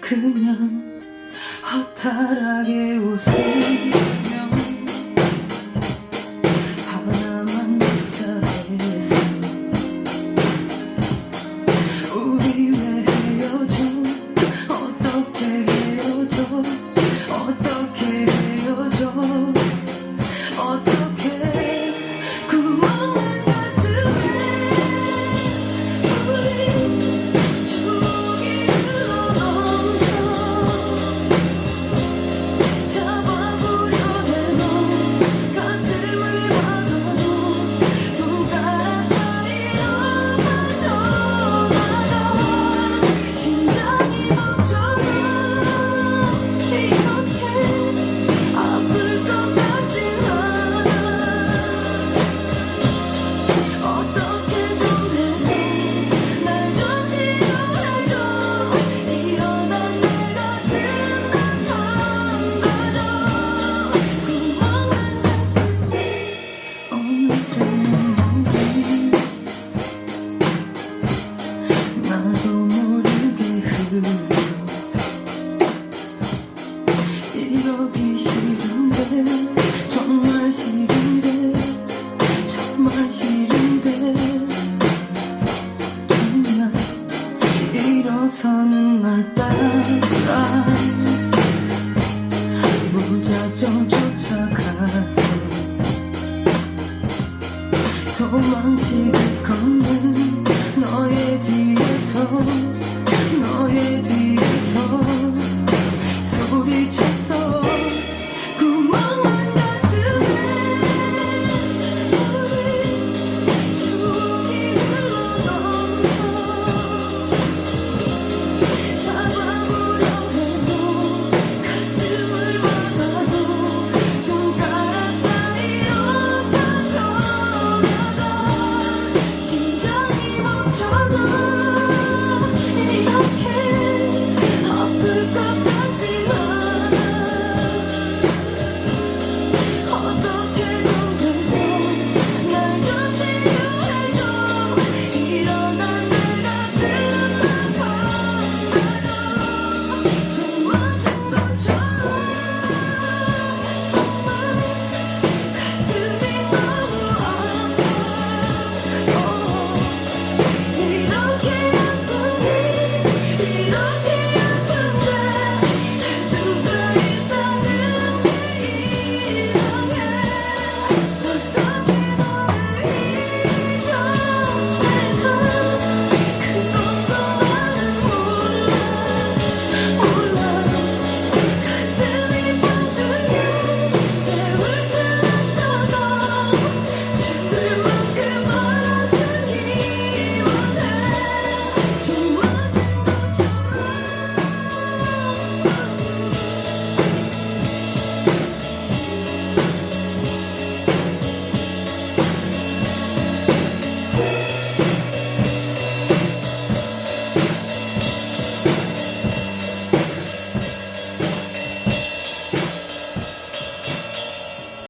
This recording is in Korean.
그냥 허탈하게 웃음. 이러기 싫은데 정말 싫은데 정말 싫은데. 정말 일어서는 널 따라 무작정 쫓아가서 도망치기